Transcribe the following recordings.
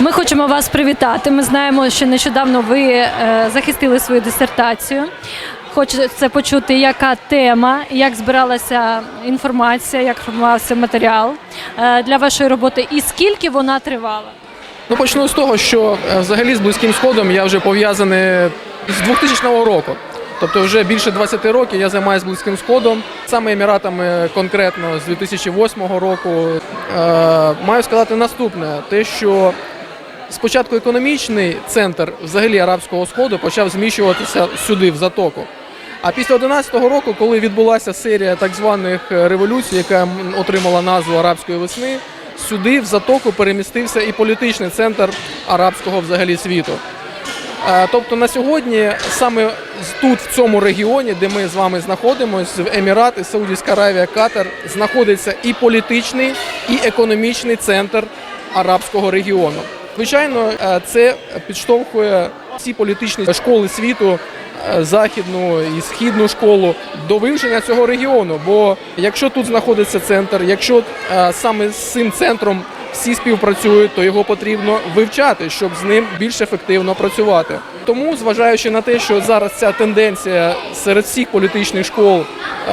Ми хочемо вас привітати. Ми знаємо, що нещодавно ви е, захистили свою дисертацію. Хочеться почути, яка тема, як збиралася інформація, як формувався матеріал е, для вашої роботи і скільки вона тривала. Ну почну з того, що е, взагалі з близьким сходом я вже пов'язаний з 2000 року. Тобто вже більше 20 років я займаюся близьким сходом, саме еміратами конкретно з 2008 року. Маю сказати наступне: те, що спочатку економічний центр взагалі арабського сходу почав зміщуватися сюди, в затоку. А після 11-го року, коли відбулася серія так званих е, революцій, яка отримала назву арабської весни, сюди в затоку перемістився і політичний центр арабського взагалі світу. Е, Тобто на сьогодні саме тут, в цьому регіоні, де ми з вами знаходимося, в Емірати, Саудівська Аравія, Катар, знаходиться і політичний, і економічний центр арабського регіону. Звичайно, е, це підштовхує всі політичні школи світу, е, західну і східну школу до вивчення цього регіону. Бо якщо тут знаходиться центр, якщо е, саме з цим центром всі співпрацюють, то його потрібно вивчати, щоб з ним більш ефективно працювати. Тому, зважаючи на те, що зараз ця тенденція серед всіх політичних школ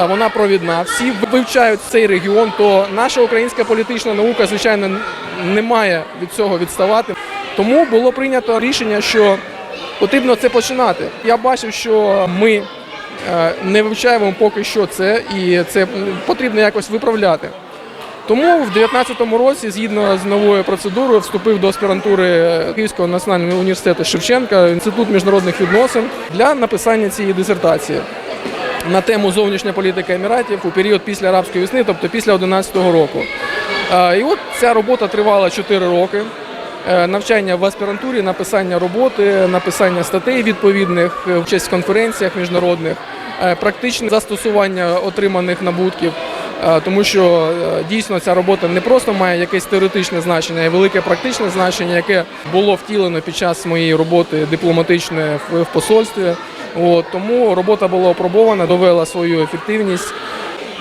вона провідна, всі вивчають цей регіон, то наша українська політична наука, звичайно, не має від цього відставати. Тому було прийнято рішення, що потрібно це починати. Я бачив, що ми е, не вивчаємо поки що це, і це потрібно якось виправляти. Тому в 2019 році, згідно з новою процедурою, вступив до аспірантури Київського національного університету Шевченка, інститут міжнародних відносин для написання цієї дисертації на тему зовнішня політика Еміратів у період після арабської весни, тобто після 2011 року. Е, І от ця робота тривала 4 роки. Е, Навчання в аспірантурі, написання роботи, написання статей відповідних, е, участь в конференціях міжнародних, практичне застосування отриманих набутків. Тому що дійсно ця робота не просто має якесь теоретичне значення, а й велике практичне значення, яке було втілено під час моєї роботи дипломатичної в посольстві. От, тому робота була опробована, довела свою ефективність.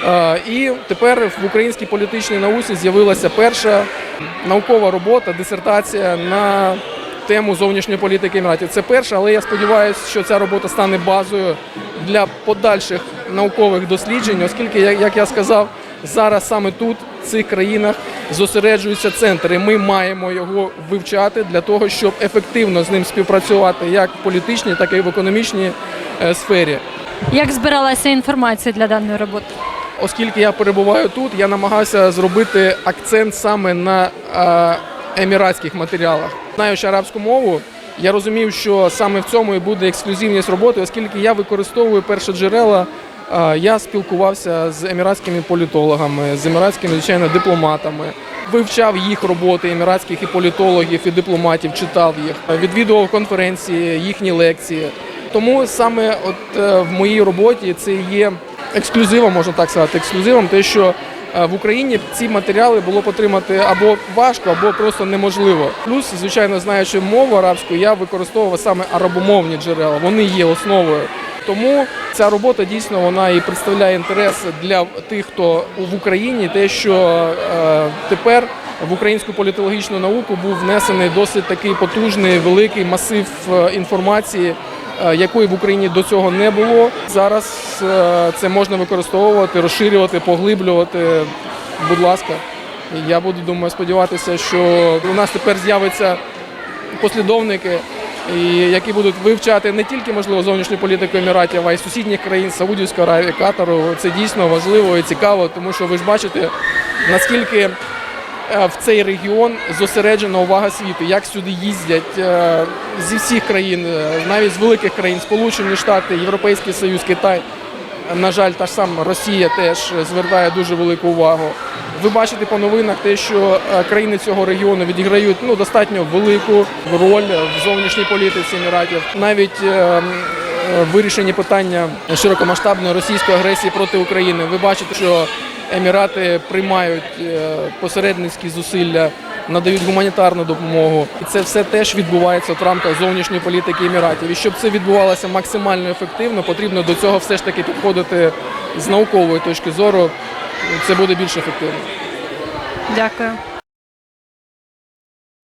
Е, І тепер в українській політичній науці з'явилася перша наукова робота, дисертація на тему зовнішньої політики Еміратів. Це перша, але я сподіваюся, що ця робота стане базою для подальших наукових досліджень, оскільки, як я сказав, зараз саме тут, в цих країнах, зосереджується центр, і ми маємо його вивчати для того, щоб ефективно з ним співпрацювати як в політичній, так і в економічній е, сфері. Як збиралася інформація для даної роботи? Оскільки я перебуваю тут, я намагався зробити акцент саме на е, еміратських матеріалах. Знаючи арабську мову, я розумів, що саме в цьому і буде ексклюзивність роботи, оскільки я використовую перші джерела. е, Я спілкувався з еміратськими політологами, з еміратськими звичайно дипломатами, вивчав їх роботи, еміратських і політологів, і дипломатів, читав їх, відвідував конференції, їхні лекції. Тому саме от е, в моїй роботі це є ексклюзивом, можна так сказати, ексклюзивом, те, що е, в Україні ці матеріали було потримати або важко, або просто неможливо. Плюс, звичайно, знаючи мову арабську, я використовував саме арабомовні джерела. Вони є основою. Тому ця робота дійсно вона і представляє інтерес для тих, хто в Україні, те, що е, тепер в українську політологічну науку був внесений досить такий потужний великий масив е, інформації, якої в Україні до цього не було. Зараз е, це можна використовувати, розширювати, поглиблювати. Будь ласка, я буду думаю, сподіватися, що у нас тепер з'явиться послідовники, які будуть вивчати не тільки можливо зовнішню політику Еміратів, а й сусідніх країн Саудівської Аравії, Катару. Це дійсно важливо і цікаво, тому що ви ж бачите, наскільки е, в цей регіон зосереджена увага світу, як сюди їздять е, зі всіх країн, е, навіть з великих країн, Сполучені Штати, Європейський Союз, Китай. На жаль, та ж сама Росія теж звертає дуже велику увагу. Ви бачите по новинах те, що е, країни цього регіону відіграють ну, достатньо велику роль в зовнішній політиці Еміратів. Навіть е, е, вирішені питання широкомасштабної російської агресії проти України. Ви бачите, що Емірати приймають е, посередницькі зусилля, надають гуманітарну допомогу. І це все теж відбувається в рамках зовнішньої політики Еміратів. І щоб це відбувалося максимально ефективно, потрібно до цього все ж таки підходити з наукової точки зору. Це буде більш ефективно. Дякую.